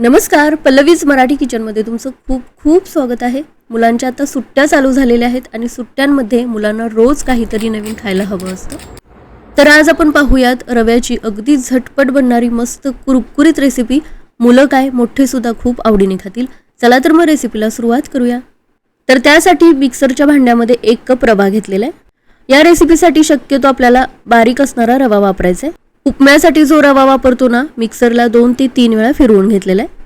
नमस्कार पल्लवीज मराठी किचनमध्ये तुमचं खूप खूप स्वागत आहे. मुलांच्या आता सुट्ट्या चालू झालेल्या आहेत आणि सुट्ट्यांमध्ये मुलांना रोज काहीतरी नवीन खायला हवं असतं. तर आज आपण पाहूयात रव्याची अगदी झटपट बनणारी मस्त कुरकुरीत रेसिपी मुलं काय मोठे सुद्धा खूप आवडीने खातील. चला तर मग रेसिपीला सुरुवात करूया. तर त्यासाठी मिक्सरच्या भांड्यामध्ये एक कप रवा घेतलेला आहे. या रेसिपीसाठी शक्यतो आपल्याला बारीक असणारा रवा वापरायचा आहे. उपम्यासाठी जो रवा वापरतो ना मिक्सरला दोन ते तीन वेळा फिरवून घेतलेला आहे.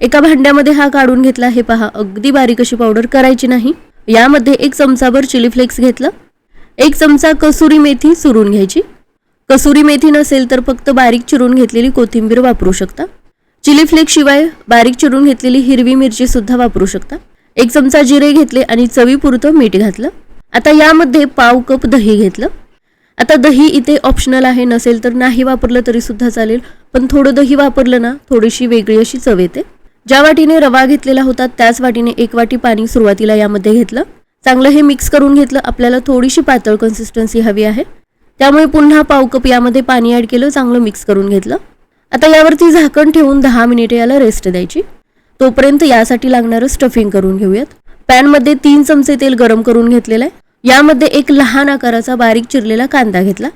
एका भांड्यामध्ये हा काढून घेतला हे पहा अगदी बारीक अशी पावडर करायची नाही. यामध्ये एक चमचाभर चिली फ्लेक्स घेतलं. एक चमचा कसुरी मेथी चुरून घ्यायची. कसुरी मेथी नसेल तर फक्त बारीक चिरून घेतलेली कोथिंबीर वापरू शकता. चिली फ्लेक्स शिवाय बारीक चिरून घेतलेली हिरवी मिरची सुद्धा वापरू शकता. एक चमचा जिरे घेतले आणि चवीपुरतं मीठ घातलं. आता यामध्ये पाव कप दही घेतलं. आता दही इथे ऑप्शनल आहे नसेल तर नाही वापरलं तरी सुद्धा चालेल. पण थोडं दही वापरलं ना थोडीशी वेगळी अशी चव येते. ज्या वाटीने रवा घेतलेला होता त्याच वाटीने एक वाटी पाणी सुरुवातीला यामध्ये घेतलं. चांगलं हे मिक्स करून घेतलं आपल्याला थोडीशी पातळ कन्सिस्टन्सी हवी आहे. त्यामुळे पुन्हा पाव कप यामध्ये पाणी ॲड केलं चांगलं मिक्स करून घेतलं. आता यावरती झाकण ठेवून दहा मिनिटे याला रेस्ट द्यायची. तोपर्यंत यासाठी लागणारं स्टफिंग करून घेऊयात. पॅनमध्ये तीन चमचे तेल गरम करून घेतलेलं आहे. यामध्ये एक लहान आकाराचा बारीक चिरलेला कांदा घेतला.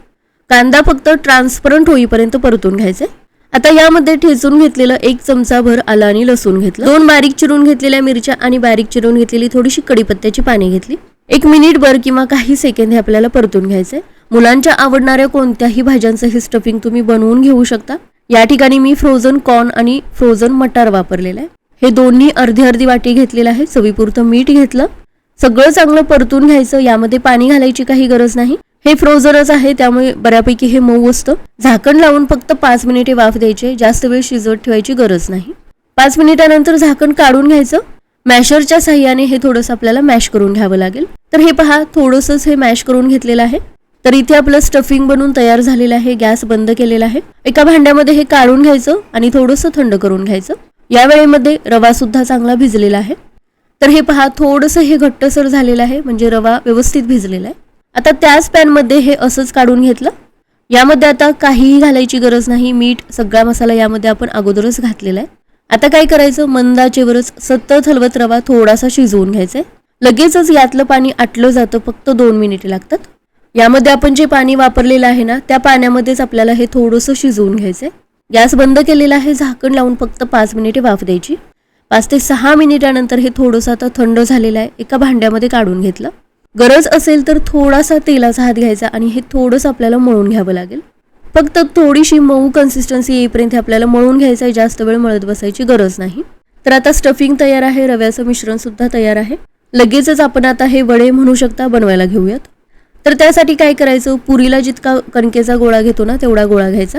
कांदा फक्त ट्रान्सपरंट होईपर्यंत परतून घ्यायचे. आता यामध्ये ठेचून घेतलेलं एक चमचा भर आलं आणि लसूण घेतलं. दोन बारीक चिरून घेतलेल्या मिरच्या आणि बारीक चिरून घेतलेली थोडीशी कडीपत्त्याची पाने घेतली. एक मिनिटभर किंवा काही सेकंद हे आपल्याला परतून घ्यायचे. मुलांच्या आवडणाऱ्या कोणत्याही भाज्यांचं हे स्टफिंग तुम्ही बनवून घेऊ शकता. या ठिकाणी मी फ्रोझन कॉर्न आणि फ्रोझन मटार वापरलेलं आहे. हे दोन्ही अर्धी अर्धी वाटी घेतलेलं आहे. चवीपुरतं मीठ घेतलं. सगळं चांगलं परतून घ्यायचं यामध्ये पाणी घालायची काही गरज नाही. हे फ्रोझरच आहे त्यामुळे बऱ्यापैकी हे मऊ असतं. झाकण लावून फक्त पाच मिनिटे वाफ द्यायचे जास्त वेळ शिजवत ठेवायची गरज नाही. पाच मिनिटानंतर झाकण काढून घ्यायचं. मॅशरच्या साह्याने हे थोडंसं आपल्याला मॅश करून घ्यावं लागेल. तर हे पहा थोडंसंच हे मॅश करून घेतलेलं आहे. तर इथे आपलं स्टफिंग बनून तयार झालेलं आहे गॅस बंद केलेला आहे. एका भांड्यामध्ये हे काढून घ्यायचं आणि थोडंसं थंड करून घ्यायचं. या वेळेमध्ये रवा सुद्धा चांगला भिजलेला आहे. तर हे पहा थोडंसं हे घट्टसर झालेलं आहे म्हणजे रवा व्यवस्थित भिजलेला आहे. आता त्याच पॅनमध्ये हे असंच काढून घेतलं. यामध्ये आता काहीही घालायची गरज नाही मीठ सगळा मसाला यामध्ये आपण अगोदरच घातलेला आहे. आता काय करायचं मंदाचेवरच सतत हलवत रवा थोडासा शिजवून घ्यायचा आहे लगेचच यातलं पाणी आटलं जातं फक्त दोन मिनिटे लागतात. यामध्ये आपण जे पाणी वापरलेलं आहे ना त्या पाण्यामध्येच आपल्याला हे थोडंसं शिजवून घ्यायचं आहे गॅस बंद केलेला आहे झाकण लावून फक्त पाच मिनिटे वाफ द्यायची. पाच ते सहा मिनिटानंतर हे थोडंसं आता थंड झालेलं आहे. एका भांड्यामध्ये काढून घेतलं. गरज असेल तर थोडासा तेलाचा हात घ्यायचा आणि हे थोडंसं आपल्याला मळून घ्यावं लागेल. फक्त थोडीशी मऊ कन्सिस्टन्सी येईपर्यंत आपल्याला मळून घ्यायचं आहे. जास्त वेळ मळत बसायची गरज नाही. तर आता स्टफिंग तयार आहे. रव्याचं मिश्रण सुद्धा तयार आहे. लगेचच आपण आता हे वडे म्हणू शकता बनवायला घेऊयात. तर त्यासाठी काय करायचं? पुरीला जितका कणकेचा गोळा घेतो ना तेवढा गोळा घ्यायचा.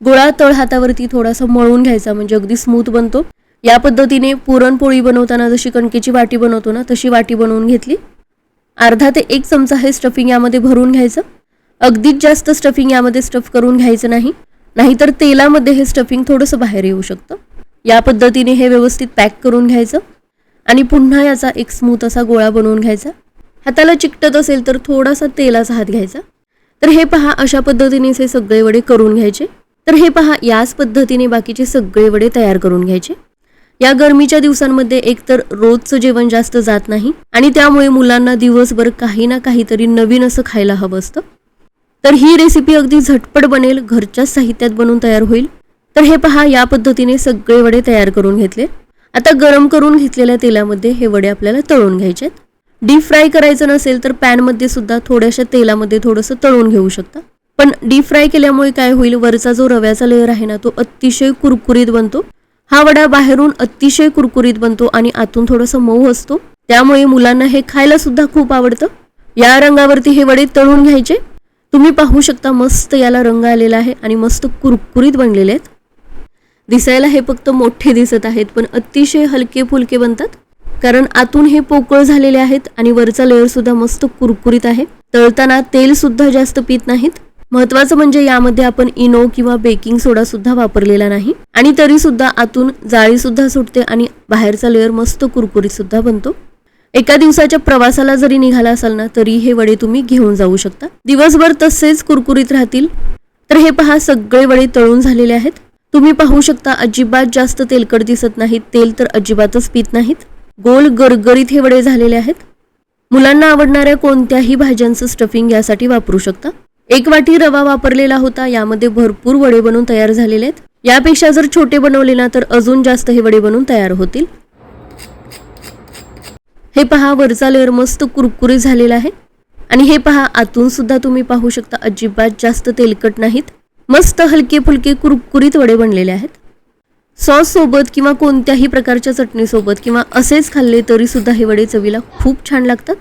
गोळा तळ हातावरती थोडासा मळून घ्यायचा. म्हणजे अगदी स्मूथ बनतो. या पद्धतीने पुरणपोळी बनवताना जशी कणकेची वाटी बनवतो ना तशी वाटी बनवून घेतली. अर्धा ते एक चमचा हे स्टफिंग यामध्ये भरून घ्यायचं. अगदीच जास्त स्टफिंग यामध्ये स्टफ करून घ्यायचं नाही. नाहीतर तेलामध्ये हे स्टफिंग थोडंसं बाहेर येऊ शकतं. या पद्धतीने हे व्यवस्थित पॅक करून घ्यायचं. आणि पुन्हा याचा एक स्मूथ असा गोळा बनवून घ्यायचा. हाताला चिकटत असेल तर थोडासा तेलाचा हात घ्यायचा. तर हे पहा अशा पद्धतीनेच हे सगळे वडे करून घ्यायचे. तर हे पहा याच पद्धतीने बाकीचे सगळे वडे तयार करून घ्यायचे. या गरमीच्या दिवसांमध्ये एकतर रोजचं जेवण जास्त जात नाही आणि त्यामुळे मुलांना दिवसभर काही ना काहीतरी नवीन असं खायला हवं असतं. तर ही रेसिपी अगदी झटपट बनेल घरच्याच साहित्यात बनवून तयार होईल. तर हे पहा या पद्धतीने सगळे वडे तयार करून घेतले. आता गरम करून घेतलेल्या तेलामध्ये हे वडे आपल्याला तळून घ्यायचे डीप फ्राय करायचं नसेल तर पॅनमध्ये सुद्धा थोड्याशा तेलामध्ये थोडंसं तळून घेऊ शकता. पण डीप फ्राय केल्यामुळे काय होईल वरचा जो रव्याचा लेअर आहे ना तो अतिशय कुरकुरीत बनतो. हा वडा बाहेरून अतिशय कुरकुरीत बनतो आणि आतून थोडंसं मऊ असतो. त्यामुळे मुलांना हे खायला सुद्धा खूप आवडतं. या रंगावरती हे वडे तळून घ्यायचे. तुम्ही पाहू शकता मस्त याला रंग आलेला आहे आणि मस्त कुरकुरीत बनलेले आहेत. दिसायला हे फक्त मोठे दिसत आहेत पण अतिशय हलके फुलके बनतात. कारण आतून हे पोकळ झालेले आहेत आणि वरचा लेअर सुद्धा मस्त कुरकुरीत आहे. तळताना तेल सुद्धा जास्त पित नाहीत. महत्वाचं म्हणजे यामध्ये आपण इनो किंवा बेकिंग सोडा सुद्धा वापरलेला नाही. आणि तरी सुद्धा आतून जाळी सुद्धा सुटते आणि बाहेरचा लेअर मस्त कुरकुरीत सुद्धा बनतो. एका दिवसाच्या प्रवासाला जरी निघाला असाल ना तरी हे वडे तुम्ही घेऊन जाऊ शकता. दिवसभर तसेच कुरकुरीत राहतील. तर हे पहा सगळे वडे तळून झालेले आहेत. तुम्ही पाहू शकता अजिबात जास्त तेलकट दिसत नाहीत. तेल तर अजिबातच पित नाहीत. गोल गरगरीत हे वडे झालेले आहेत. मुलांना आवडणाऱ्या कोणत्याही भाज्यांचं स्टफिंग यासाठी वापरू शकता. एक वाटी रवा वापरलेला होता. यामध्ये भरपूर वडे बनवून तयार झालेले आहेत. यापेक्षा जर छोटे बनवले ना तर अजून जास्त हे वडे बनवून तयार होतील. हे पहा वरचा लेअर मस्त कुरकुरी झालेला आहे. आणि हे पहा आतून सुद्धा तुम्ही पाहू शकता अजिबात जास्त तेलकट नाहीत. मस्त हलके फुलके कुरकुरीत वडे बनलेले आहेत. सॉस सोबत किंवा कोणत्याही प्रकारच्या चटणीसोबत किंवा असेच खाल्ले तरी सुद्धा हे वडे चवीला खूप छान लागतात.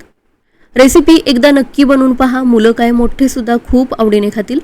रेसिपी एकदा नक्की बनवून पहा. मुलं काय मोठे सुद्धा खूप आवडीने खातील.